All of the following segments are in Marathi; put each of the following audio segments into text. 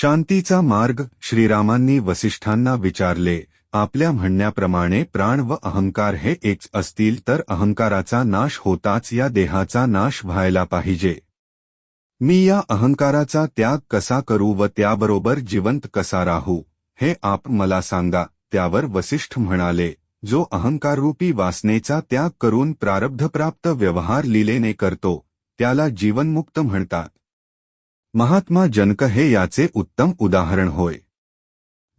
शांतीचा मार्ग श्रीरामांनी वसिष्ठांना विचारले. आपल्या म्हणण्याप्रमाणे प्राण व अहंकार हे एकच असतील तर अहंकाराचा नाश होताच या देहाचा नाश व्हायला पाहिजे. मी या अहंकाराचा त्याग कसा करू व त्याबरोबर जिवंत कसा राहू हे आप मला सांगा त्यावर वसिष्ठ म्हणाले. जो अहंकाररूपी वासनेचा त्याग करून प्रारब्धप्राप्त व्यवहार लिलेने करतो त्याला जीवनमुक्त म्हणतात. महात्मा जनक हे याचे उत्तम उदाहरण होय.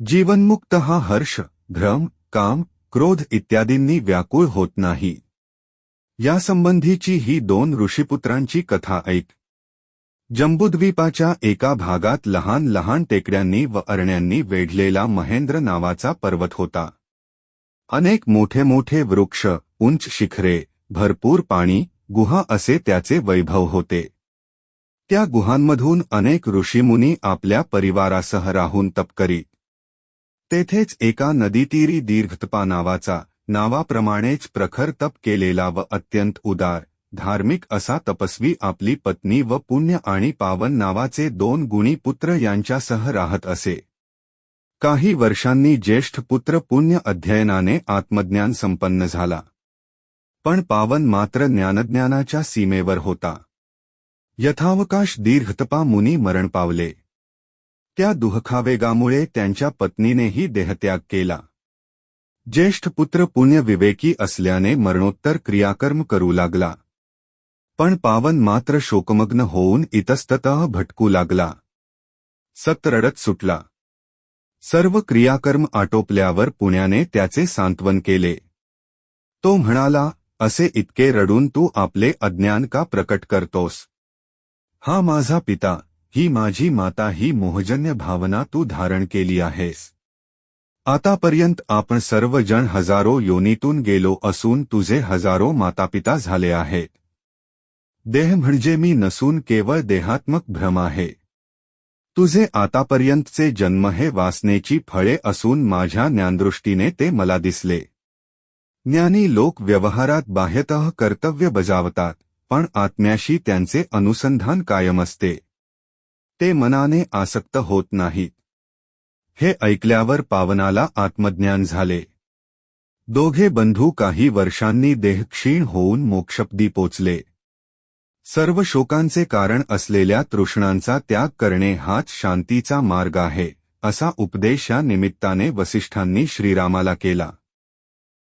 जीवनमुक्त हा हर्ष भ्रम काम क्रोध इत्यादींनी व्याकुळ होत नाही. यासंबंधीची ही दोन ऋषीपुत्रांची कथा ऐक. जंबूद्वीपाच्या एका भागात लहान लहान टेकड्यांनी व अरण्यांनी वेढलेला महेंद्र नावाचा पर्वत होता. अनेक मोठे मोठे वृक्ष उंच शिखरे भरपूर पाणी गुहा असे त्याचे वैभव होते. त्या गुहांमधून अनेक ऋषीमुनी आपल्या परिवारासह राहून तपकरी तेथेच एका नदीतीरी दीर्घतपा नावाचा नावाप्रमाणेच प्रखर तप केलेला व अत्यंत उदार धार्मिक असा तपस्वी आपली पत्नी व पुण्य आणि पावन नावाचे दोन गुणी पुत्र यांच्यासह राहत असे. काही वर्षांनी ज्येष्ठ पुत्र पुण्य अध्ययनाने आत्मज्ञान संपन्न झाला. पण पावन मात्र ज्ञानज्ञानाच्या सीमेवर होता. यथावकाश दीर्घतपा मुनी मरण पावले. त्या दुःखावेगामुळे त्यांच्या पत्नीनेही देहत्याग केला. ज्येष्ठ पुत्र पुण्य विवेकी असल्याने मरणोत्तर क्रियाकर्म करू लागला. पण पावन मात्र शोकमग्न होऊन इतस्ततः भटकू लागला. सत रडत सुटला. सर्व क्रियाकर्म आटोपल्यावर पुण्याने त्याचे सांत्वन केले. तो म्हणाला असे इतके रडून तू आपले अज्ञान का प्रकट करतोस? हा माझा पिता ही माझी माता ही मोहजन्य भावना तू धारण केली आहेस. आतापर्यंत आपण सर्वजण हजारो योनीतून गेलो असून तुझे हजारो मातापिता झाले आहेत. देह म्हणजे मी नसून केवळ देहात्मक भ्रम आहे. तुझे आतापर्यंतचे जन्म हे वासनेची फळे असून माझ्या ज्ञानदृष्टीने ते मला दिसले. ज्ञानी लोक व्यवहारात बाह्यतः कर्तव्य बजावतात. पण आत्म्याशी त्यांचे अनुसंधान कायम असते. ते मनाने आसक्त होत नाहीत. हे ऐकल्यावर पावनाला आत्मज्ञान झाले. दोघे बंधू काही वर्षांनी देहक्षीण होऊन मोक्षपदी पोचले. सर्व शोकांचे कारण असलेल्या तृष्णांचा त्याग करणे हाच शांतीचा मार्ग आहे असा उपदेश या निमित्ताने वसिष्ठांनी श्रीरामाला केला.